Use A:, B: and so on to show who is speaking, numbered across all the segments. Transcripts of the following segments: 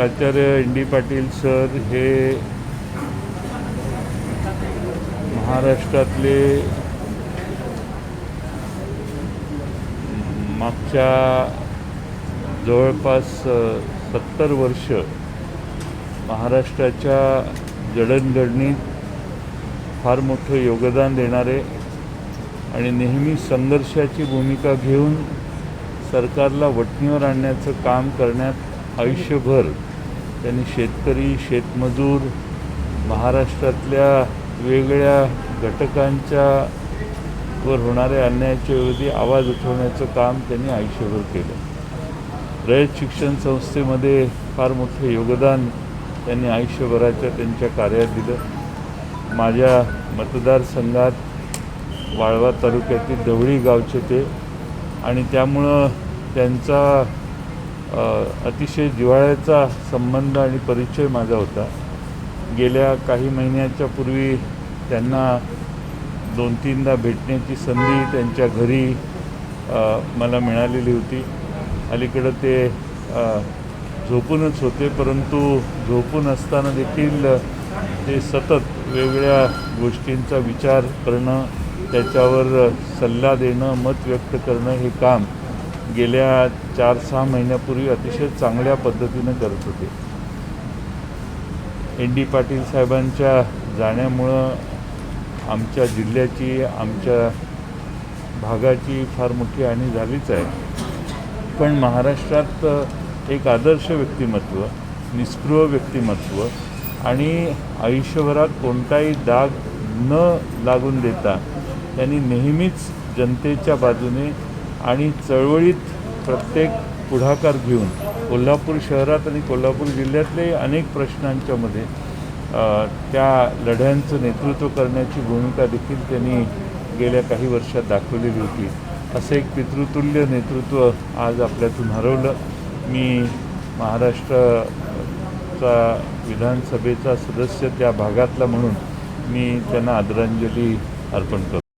A: प्राचार्य N D Patil sir हे महाराष्ट्रातले मागच्या जवळपास सत्तर वर्ष महाराष्ट्राच्या जडणघडणीत फार मोठं योगदान देणारे आणि नेहमी संघर्षाची भूमिका घेऊन सरकारला वटणीवर आणण्याचं काम करण्यात आयुष्यभर त्यांनी शेतकरी शेतमजूर महाराष्ट्रातल्या वेगळ्या घटकांच्या वर होणाऱ्या अन्यायाच्या विरोधी आवाज उठवण्याचं काम त्यांनी आयुष्यभर केलं. रयत शिक्षण संस्थेमध्ये फार मोठं योगदान त्यांनी आयुष्यभराच्या त्यांच्या कार्यात दिलं. माझ्या मतदारसंघात वाळवा तालुक्यातील दवळी गावचे ते आणि त्यामुळं त्यांचा अतिशय जिव्हाळ्याचा संबंध आणि परिचय माझा होता. गेल्या काही महिन्याच्या पूर्वी त्यांना दोन तीनदा भेटण्याची संधी त्यांच्या घरी मला मिळालेली होती. अलीकडं ते झोपूनच होते परंतु झोपून असताना देखील ते सतत वेगवेगळ्या गोष्टींचा विचार करणं त्याच्यावर सल्ला देणं मत व्यक्त करणं हे काम गेल्या चार सहा महिन्यापूर्वी अतिशय चांगल्या पद्धतीनं करत होते. एन डी पाटील साहेबांच्या जाण्यामुळं आमच्या जिल्ह्याची आमच्या भागाची फार मोठी हानी झालीच आहे. पण महाराष्ट्रात एक आदर्श व्यक्तिमत्व निस्पृह व्यक्तिमत्व आणि आयुष्यभरात कोणताही दाग न लागून देता त्यांनी नेहमीच जनतेच्या बाजूने आणि चळवळीत प्रत्येक पुढाकार घेऊन कोल्हापूर शहरात आणि कोल्हापूर जिल्ह्यातले अनेक प्रश्नांच्यामध्ये त्या लढ्यांचं नेतृत्व करण्याची भूमिका देखील त्यांनी गेल्या काही वर्षात दाखवलेली होती. असं एक पितृतुल्य नेतृत्व आज आपल्यातून हरवलं. मी महाराष्ट्राचा विधानसभेचा सदस्य त्या भागातला म्हणून मी त्यांना आदरांजली अर्पण करतो.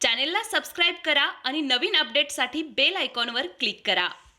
B: चॅनेलला सबस्क्राईब करा आणि नवीन अपडेटसाठी बेल आयकॉनवर क्लिक करा.